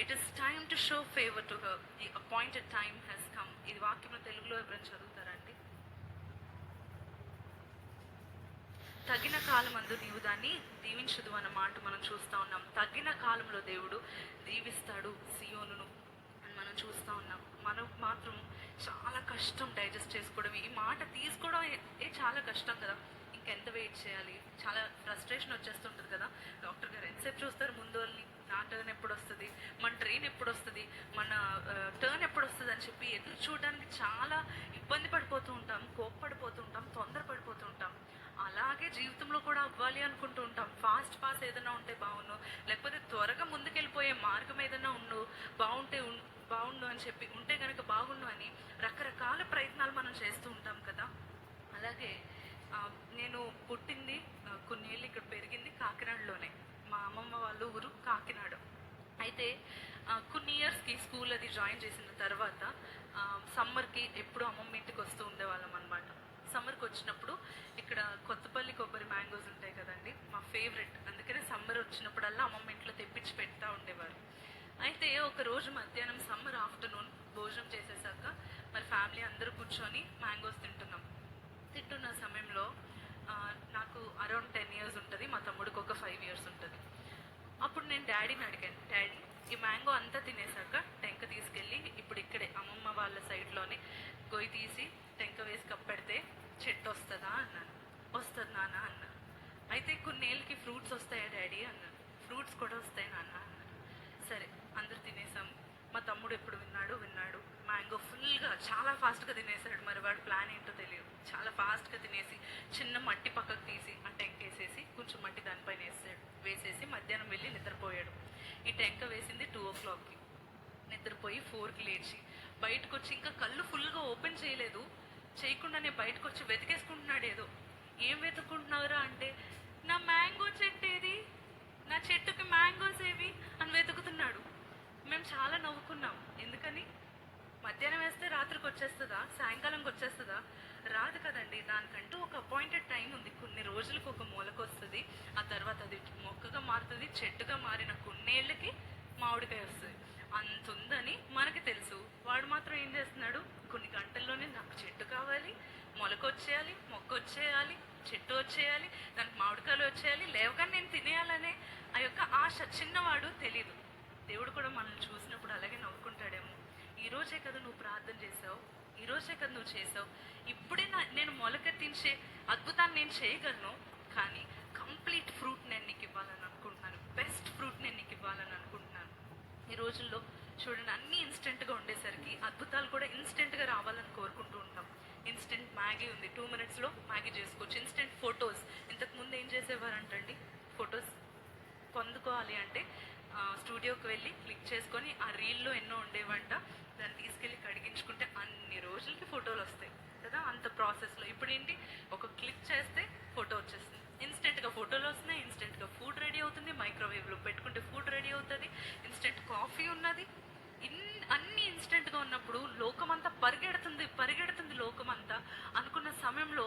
It is time to show favour to her the appointed time has come ఇది వాక్యం తెలుగులో ఎవరైనా చదువుతారండి తగిన కాలం అందు నీవు దాన్ని దీవించదు అన్న మాట మనం చూస్తూ ఉన్నాం. తగిన కాలంలో దేవుడు దీవిస్తాడు సియోను అని మనం చూస్తూ ఉన్నాం. మనం మాత్రం చాలా కష్టం డైజెస్ట్ చేసుకోవడం. ఈ మాట తీసుకోవడం ఏ- ఏ చాలా కష్టం కదా. ఇంకెంత వెయిట్ చేయాలి? చాలా ఫ్రస్ట్రేషన్ వచ్చేస్తుంటుంది కదా. డాక్టర్ గారు ఎంతసేపు చూస్తారు ముందు వాళ్ళని నా టర్న్ ఎప్పుడు వస్తుంది మన ట్రైన్ ఎప్పుడు వస్తుంది మన టర్న్ ఎప్పుడు వస్తుంది అని చెప్పి ఎదురు చూడడానికి చాలా ఇబ్బంది పడిపోతూ ఉంటాం కోప్పడిపోతూ ఉంటాం తొందర పడిపోతూ ఉంటాం. అలాగే జీవితంలో కూడా అవ్వాలి అనుకుంటూ ఉంటాం. ఫాస్ట్ పాస్ ఏదైనా ఉంటే బాగుండు లేకపోతే త్వరగా ముందుకెళ్ళిపోయే మార్గం ఏదైనా ఉండు బాగుంటే బాగుండు అని చెప్పి ఉంటే కనుక బాగుండు అని రకరకాల ప్రయత్నాలు మనం చేస్తూ ఉంటాం కదా. అలాగే నేను పుట్టింది ఆ, కొన్నేళ్ళు ఇక్కడ పెరిగింది కాకినాడలోనే మా అమ్మమ్మ వాళ్ళ ఊరు కాకినాడ. అయితే కొన్ని ఇయర్స్కి స్కూల్ అది జాయిన్ చేసిన తర్వాత సమ్మర్కి ఎప్పుడు అమ్మమ్మ ఇంటికి వస్తూ ఉండేవాళ్ళం అనమాట సమ్మర్కి వచ్చినప్పుడు ఇక్కడ కొత్తపల్లి కొబ్బరి మ్యాంగోస్ ఉంటాయి కదండి మా ఫేవరెట్ అందుకనే సమ్మర్ వచ్చినప్పుడల్లా అమ్మమ్మ ఇంట్లో తెప్పించి పెడతా ఉండేవారు. అయితే ఒక రోజు మధ్యాహ్నం సమ్మర్ ఆఫ్టర్నూన్ భోజనం చేసేసాక మరి ఫ్యామిలీ అందరూ కూర్చొని మ్యాంగోస్ తింటున్నాం. తింటున్న సమయంలో నాకు అరౌండ్ టెన్ ఇయర్స్ ఉంటుంది మా తమ్ముడికి ఒక ఫైవ్ ఇయర్స్ ఉంటుంది. డాడీని అడిగాను. డాడీ ఈ మ్యాంగో అంతా తినేసాక టెంక తీసుకెళ్ళి ఇప్పుడు ఇక్కడే అమ్మమ్మ వాళ్ళ సైడ్లోనే గొయ్యి తీసి టెంక వేసి కప్పెడితే చెట్టు వస్తుందా? అన్నాను వస్తుంది నాన్న అన్నాను అయితే కొన్నేళ్ళకి ఫ్రూట్స్ వస్తాయా డాడీ అన్నాను ఫ్రూట్స్ కూడా వస్తాయి నాన్న అన్నాను సరే అందరు తినేసాం మా తమ్ముడు ఎప్పుడు విన్నాడు విన్నాడు మ్యాంగో ఫుల్గా చాలా ఫాస్ట్గా తినేసాడు మరి వాడు ప్లాన్ ఏంటో తెలియదు. చాలా ఫాస్ట్గా తినేసి చిన్న మట్టి పక్కకు తీసి ఆ టెంక వేసేసి కొంచెం మట్టి దానిపైన వేసాడు వేసేసి మధ్యాహ్నం వెళ్ళి నిద్రపోయాడు. ఈ టెంక వేసింది టూ ఓ క్లాక్కి. నిద్రపోయి ఫోర్కి లేచి బయటకు వచ్చి ఇంకా కళ్ళు ఫుల్గా ఓపెన్ చేయలేదు. చేయకుండానే బయటకు వచ్చి వెతికేసుకుంటున్నాడు ఏదో ఏం వెతుక్కుంటున్నావురా అంటే నా మ్యాంగో చెట్టు ఏది నా చెట్టుకి మ్యాంగోస్ ఏవి అని వెతుకుతున్నాడు మేము చాలా నవ్వుకున్నాం ఎందుకని మధ్యాహ్నం వేస్తే రాత్రికి వచ్చేస్తుందా సాయంకాలంకి వచ్చేస్తుందా రాదు కదండి దానికంటూ ఒక అపాయింటెడ్ టైం ఉంది. కొన్ని రోజులకు ఒక మొలకొస్తుంది ఆ తర్వాత అది మొక్కగా మారుతుంది. చెట్టుగా మారిన కొన్నేళ్ళకి మామిడికాయ వస్తుంది. అంత ఉందని మనకి తెలుసు. వాడు మాత్రం ఏం చేస్తున్నాడు? కొన్ని గంటల్లోనే నాకు చెట్టు కావాలి మొలక వచ్చేయాలి మొక్క వచ్చేయాలి చెట్టు వచ్చేయాలి దానికి మామిడికాయలు వచ్చేయాలి లేవగానే నేను తినేయాలనే ఆ యొక్క ఆశ చిన్నవాడు తెలీదు. దేవుడు కూడా మనల్ని చూసినప్పుడు అలాగే నవ్వుకుంటాడేమో. ఈ రోజే కదా నువ్వు ప్రార్థన చేసావు ఈ కదా నువ్వు చేసావు. ఇప్పుడే నా నేను మొలకెత్తించే అద్భుతాన్ని నేను చేయగలను కానీ కంప్లీట్ ఫ్రూట్ నేను నీకు ఇవ్వాలని అనుకుంటున్నాను. బెస్ట్ ఫ్రూట్ నేను నీకు ఇవ్వాలని అనుకుంటున్నాను. ఈ రోజుల్లో చూడండి అన్ని ఇన్స్టెంట్గా ఉండేసరికి అద్భుతాలు కూడా ఇన్స్టెంట్గా రావాలని కోరుకుంటూ ఉంటాం. ఇన్స్టెంట్ మ్యాగీ ఉంది. టూ మినిట్స్లో మ్యాగీ చేసుకోవచ్చు. Instant photos. ఇంతకుముందు ఏం చేసేవారంటండి? ఫొటోస్ పొందుకోవాలి అంటే స్టూడియోకి వెళ్ళి క్లిక్ చేసుకొని ఆ రీల్లో ఎన్నో ఉండేవంట దాన్ని తీసుకెళ్ళి కడిగించుకుంటే అన్ని రోజులకి ఫోటోలు వస్తాయి కదా అంత ప్రాసెస్లో ఇప్పుడు ఏంటి? ఒక క్లిక్ చేస్తే ఫోటో వచ్చేస్తుంది. ఇన్స్టెంట్గా ఫోటోలు వస్తున్నాయి ఇన్స్టెంట్గా ఫుడ్ రెడీ అవుతుంది మైక్రోవేవ్లో పెట్టుకుంటే ఫుడ్ రెడీ అవుతుంది ఇన్స్టెంట్ కాఫీ ఉన్నది. ఇన్ అన్ని ఇన్స్టెంట్గా ఉన్నప్పుడు లోకమంతా పరిగెడుతుంది పరిగెడుతుంది లోకమంతా అనుకున్న సమయంలో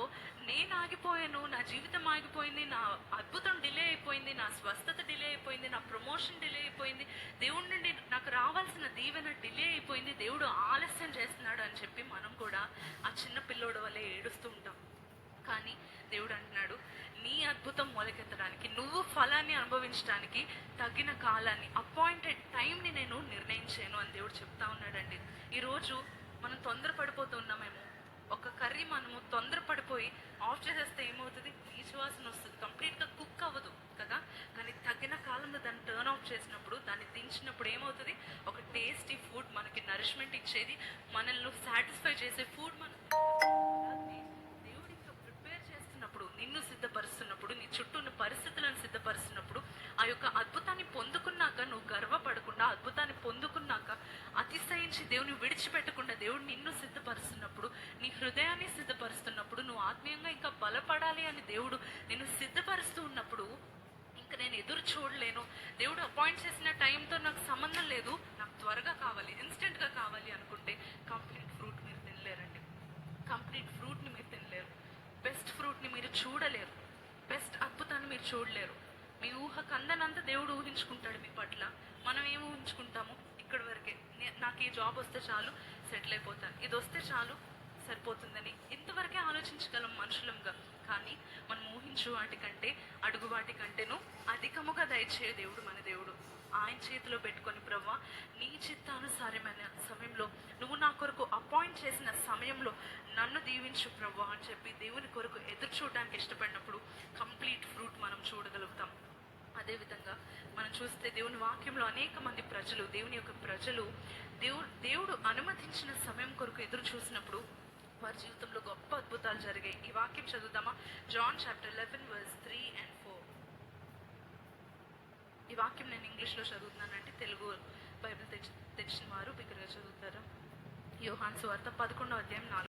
నేను ఆగిపోయాను నా జీవితం ఆగిపోయింది నా అద్భుతం డిలే అయిపోయింది నా స్వస్థత డిలే అయిపోయింది నా ప్రమోషన్ డిలే అయిపోయింది దేవుడి నుండి నాకు రావాల్సిన దీవెన డిలే అయిపోయింది దేవుడు ఆలస్యం చేస్తున్నాడు అని చెప్పి మనం కూడా ఆ చిన్న పిల్లోడు వల్లే ఏడుస్తూ ఉంటాం కానీ దేవుడు అంటున్నాడు నీ అద్భుతం మొలకెత్తడానికి నువ్వు ఫలాన్ని అనుభవించడానికి తగిన కాలాన్ని అపాయింటెడ్ టైంని నేను నిర్ణయించాను అని దేవుడు చెప్తా ఉన్నాడండి. ఈరోజు మనం తొందరపడిపోతున్నామేమో. ఒక కర్రీ మనము తొందరపడిపోయి ఆఫ్ చేసేస్తే ఏమవుతుంది? నీచు వాసన వస్తుంది. కంప్లీట్గా కుక్ అవ్వదు కదా? కానీ తగిన కాలంలో దాన్ని టర్న్ ఆఫ్ చేసినప్పుడు దాన్ని దించినప్పుడు ఏమవుతుంది? ఒక టేస్టీ ఫుడ్ మనకి నరిష్మెంట్ ఇచ్చేది మనల్ని సాటిస్ఫై చేసే ఫుడ్ మన అతిశయించి దేవుని విడిచిపెట్టకుండా దేవుడు నిన్ను సిద్ధపరుస్తున్నప్పుడు నీ హృదయాన్ని సిద్ధపరుస్తున్నప్పుడు నువ్వు ఆత్మీయంగా ఇంకా బలపడాలి అని దేవుడు నిన్ను సిద్ధపరుస్తూ ఉన్నప్పుడు ఇంకా నేను ఎదురు చూడలేను. దేవుడు అపాయింట్ చేసిన టైంతో నాకు సంబంధం లేదు. నాకు త్వరగా కావాలి ఇన్స్టెంట్గా కావాలి అనుకుంటే కంప్లీట్ ఫ్రూట్ మీరు తినలేరండి. కంప్లీట్ ఫ్రూట్ని మీరు తినలేరు. బెస్ట్ ఫ్రూట్ని మీరు చూడలేరు. బెస్ట్ అద్భుతాన్ని మీరు చూడలేరు. మీ ఊహ అందనంత దేవుడు ఊహించుకుంటాడు మీ పట్ల. మనం ఏం ఊహించుకుంటాము? ఇక్కడి వరకే. నే- నాకు ఈ జాబ్ వస్తే చాలు సెటిల్ అయిపోతాను. ఇది వస్తే చాలు సరిపోతుందని ఇంతవరకే ఆలోచించగలం మనుషులంగా. కానీ మనం ఊహించు వాటికంటే అడుగు వాటికంటేను అధికముగా దయచే దేవుడు మన దేవుడు. ఆయన చేతిలో పెట్టుకొని ప్రవ్వా నీ చిత్తానుసారమైన సమయంలో నువ్వు నా కొరకు అపాయింట్ చేసిన సమయంలో నన్ను దీవించు ప్రవ్వా అని చెప్పి దేవుని కొరకు ఎదురు చూడడానికి ఇష్టపడినప్పుడు కంప్లీట్ ఫ్రూట్ మనం చూడగలుగుతాం. అదేవిధంగా మనం చూస్తే దేవుని వాక్యంలో అనేక మంది ప్రజలు దేవుని యొక్క ప్రజలు దేవుడు దేవుడు అనుమతించిన సమయం కొరకు ఎదురు చూసినప్పుడు వారి జీవితంలో గొప్ప అద్భుతాలు జరిగాయి. ఈ వాక్యం చదువుదామా? John chapter eleven verse three and four ఈ వాక్యం నేను ఇంగ్లీష్లో చదువుతున్నానంటే తెలుగు బైబిల్ తెచ్చి తెచ్చిన వారు బిగ్గరగా చదువుతారా? యోహాన్ సువార్త పదకొండో అధ్యాయం నాలుగు.